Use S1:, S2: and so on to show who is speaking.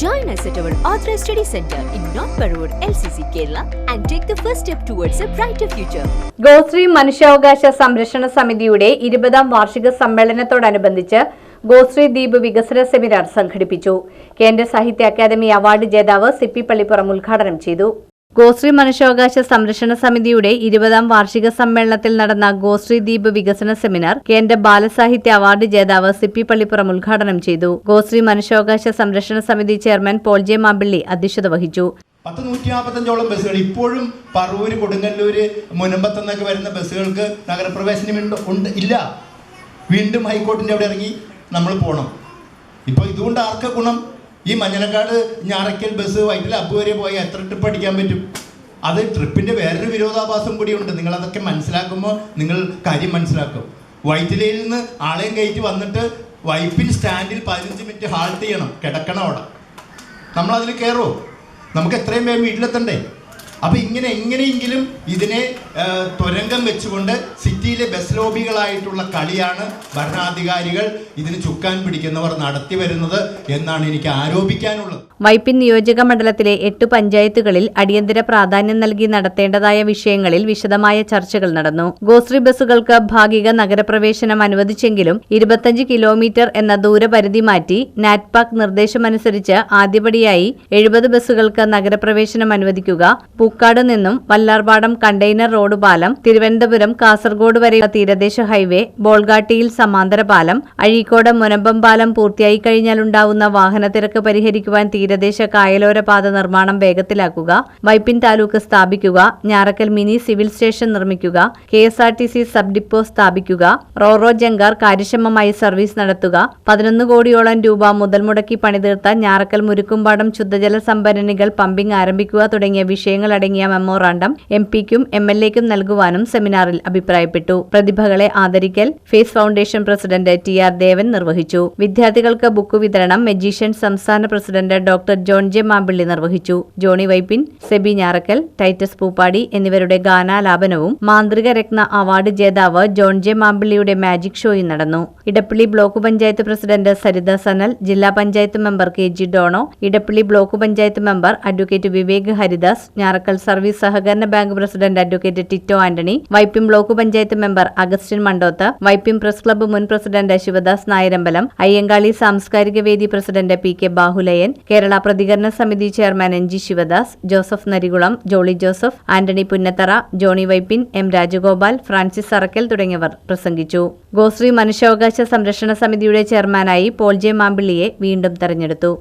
S1: Join us at our Authorized Study Center in North Parur, LCC, Kerala, and take the first step towards a brighter future.
S2: Goshree മനുഷ്യാവകാശ സംരക്ഷണ സമിതിയുടെ ഇരുപതാം വാർഷിക സമ്മേളനത്തോടനുബന്ധിച്ച് ഗോശ്രീ ദ്വീപ് വികസന സെമിനാർ സംഘടിപ്പിച്ചു കേന്ദ്ര സാഹിത്യ അക്കാദമി അവാർഡ് ജേതാവ് സിപ്പി പള്ളിപ്പുറം ഉദ്ഘാടനം ചെയ്തു ഗോശ്രീ മനുഷ്യാവകാശ സംരക്ഷണ സമിതിയുടെ ഇരുപതാം വാർഷിക സമ്മേളനത്തിൽ നടന്ന ഗോശ്രീ ദ്വീപ് വികസന സെമിനാർ കേന്ദ്ര ബാലസാഹിത്യ അവാർഡ് ജേതാവ് സിപ്പി പള്ളിപ്പുറം ഉദ്ഘാടനം ചെയ്തു. ഗോശ്രീ മനുഷ്യാവകാശ സംരക്ഷണ സമിതി ചെയർമാൻ പോൾ ജെ മാമ്പിള്ളി അധ്യക്ഷത വഹിച്ചു.
S3: പത്ത് നൂറ്റി നാൽപ്പത്തഞ്ചോളം ബസ്സുകൾ ഇപ്പോഴും പറവൂര് കൊടുങ്ങല്ലൂര് മുനമ്പത്തുനിന്നൊക്കെ വരുന്ന ബസ്സുകൾക്ക് നഗരപ്രവേശനം ഉണ്ട് ഇല്ല. വീണ്ടും ഹൈക്കോർട്ടിന്റെ അവിടെ ഇറങ്ങി നമ്മൾ പോകണം. ഇപ്പോൾ ഇതുകൊണ്ട് ആർക്ക ഗുണം? ഈ മഞ്ഞനക്കാട് ഞാറയ്ക്കൽ ബസ് വൈറ്റിൽ അബു വരെ പോയി എത്ര ട്രിപ്പ് അടിക്കാൻ പറ്റും? അത് ട്രിപ്പിന്റെ വേറൊരു വിരോധാഭാസം കൂടിയുണ്ട് നിങ്ങൾ അതൊക്കെ മനസ്സിലാക്കുമ്പോൾ നിങ്ങൾ കാര്യം മനസ്സിലാക്കും. വൈറ്റിലയിൽ നിന്ന് ആളെയും കയറ്റി വന്നിട്ട് വൈപ്പിൻ സ്റ്റാൻഡിൽ പതിനഞ്ച് മിനിറ്റ് ഹാൾട്ട് ചെയ്യണം. കിടക്കണം അവിടെ. നമ്മൾ അതിൽ കയറുമോ നമുക്ക് എത്രയും വേഗം വീട്ടിലെത്തണ്ടേ? അപ്പൊ ഇങ്ങനെ എങ്ങനെയെങ്കിലും ഇതിനെ തുരങ്കം വെച്ചുകൊണ്ട് സിറ്റിയിലെ ബസ് ലോബികളായിട്ടുള്ള കളിയാണ് ഭരണാധികാരികൾ ഇതിന് ചുക്കാൻ പിടിക്കുന്നവർ നടത്തി വരുന്നത് എന്നാണ് എനിക്ക് ആരോപിക്കാനുള്ളത്.
S2: വൈപ്പിൻ നിയോജക മണ്ഡലത്തിലെ എട്ട് പഞ്ചായത്തുകളിൽ അടിയന്തര പ്രാധാന്യം നൽകി നടത്തേണ്ടതായ വിഷയങ്ങളിൽ വിശദമായ ചർച്ചകൾ നടന്നു. ഗോശ്രീ ബസ്സുകൾക്ക് ഭാഗിക നഗരപ്രവേശനം അനുവദിച്ചെങ്കിലും ഇരുപത്തഞ്ച് കിലോമീറ്റർ എന്ന ദൂരപരിധി മാറ്റി നാറ്റ്പാക് നിർദ്ദേശമനുസരിച്ച് ആദ്യപടിയായി എഴുപത് ബസ്സുകൾക്ക് നഗരപ്രവേശനം അനുവദിക്കുക പൂക്കാട് നിന്നും വല്ലാർപാടം കണ്ടെയ്നർ റോഡ് പാലം തിരുവനന്തപുരം കാസർഗോഡ് വരെയുള്ള തീരദേശ ഹൈവേ ബോൾഗാട്ടിയിൽ സമാന്തര പാലം അഴീക്കോട് മുനമ്പം പാലം പൂർത്തിയായി കഴിഞ്ഞാലുണ്ടാവുന്ന വാഹനത്തിരക്ക് പരിഹരിക്കുവാൻ തീരദേശ കായലോര പാത നിർമ്മാണം വേഗത്തിലാക്കുക വൈപ്പിൻ താലൂക്ക് സ്ഥാപിക്കുക ഞാറക്കൽ മിനി സിവിൽ സ്റ്റേഷൻ നിർമ്മിക്കുക K S R T C sub depot സ്ഥാപിക്കുക റോറോ ജങ്കാർ കാര്യക്ഷമമായി സർവീസ് നടത്തുക പതിനൊന്ന് കോടിയോളം രൂപ മുതൽ മുടക്കി പണിതീർത്ത ഞാറക്കൽ മുരുക്കുംപാടം ശുദ്ധജല സംഭരണികൾ പമ്പിംഗ് ആരംഭിക്കുക തുടങ്ങിയ വിഷയങ്ങളടങ്ങിയ മെമ്മോറാണ്ടം എം പിക്കും എം എൽ എക്കും നൽകുവാനും സെമിനാറിൽ അഭിപ്രായപ്പെട്ടു. പ്രതിഭകളെ ആദരിക്കൽ face foundation president T R Devan നിർവഹിച്ചു. വിദ്യാർത്ഥികൾക്ക് ബുക്ക് വിതരണം മജീഷ്യൻ സംസ്ഥാന president doctor John J Mampilly നിർവഹിച്ചു. ജോണി വൈപ്പിൻ സെബി ഞാറക്കൽ ടൈറ്റസ് പൂപ്പാടി എന്നിവരുടെ ഗാനാലാപനവും മാന്ത്രിക രത്ന അവാർഡ് ജേതാവ് ജോൺ ജെ മാമ്പിള്ളിയുടെ മാജിക് ഷോയും നടന്നു. ഇടപ്പള്ളി ബ്ലോക്ക് പഞ്ചായത്ത് പ്രസിഡന്റ് സരിത സനൽ ജില്ലാ panchayat member K G Dono Edappally block panchayat member advocate Vivek Haridas Njarakkal service സഹകരണ bank president advocate Tito Antony Vypin block panchayat member Augustine Mandoth Vypin press club മുൻ president Sivadas Nayarambalam Ayyankali സാംസ്കാരിക വേദി president P K Bahuleyan Kerala പ്രതികരണ സമിതി chairman N G Sivadas Joseph Narikulam Jolly Joseph Antony Punnathara Johny Vypin M Rajagopal Francis Arakkal തുടങ്ങിയവർ പ്രസംഗിച്ചു. ഗോശ്രീ മനുഷ്യാവകാശ സംരക്ഷണ സമിതിയുടെ ചെയർമാനായി പോൾ ജെ മാമ്പിള്ളിയെ വീണ്ടും തെരഞ്ഞെടുത്തു.